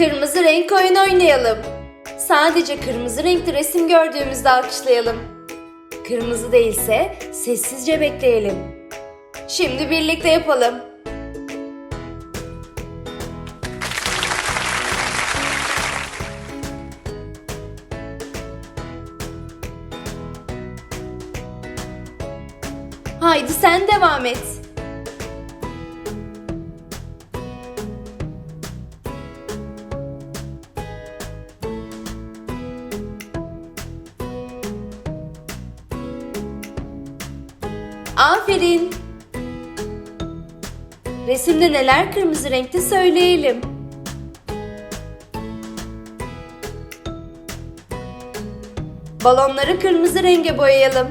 Kırmızı renk oyun oynayalım. Sadece kırmızı renkli resim gördüğümüzde alkışlayalım. Kırmızı değilse sessizce bekleyelim. Şimdi birlikte yapalım. Haydi sen devam et. Aferin. Resimde neler kırmızı renkte söyleyelim. Balonları kırmızı renge boyayalım.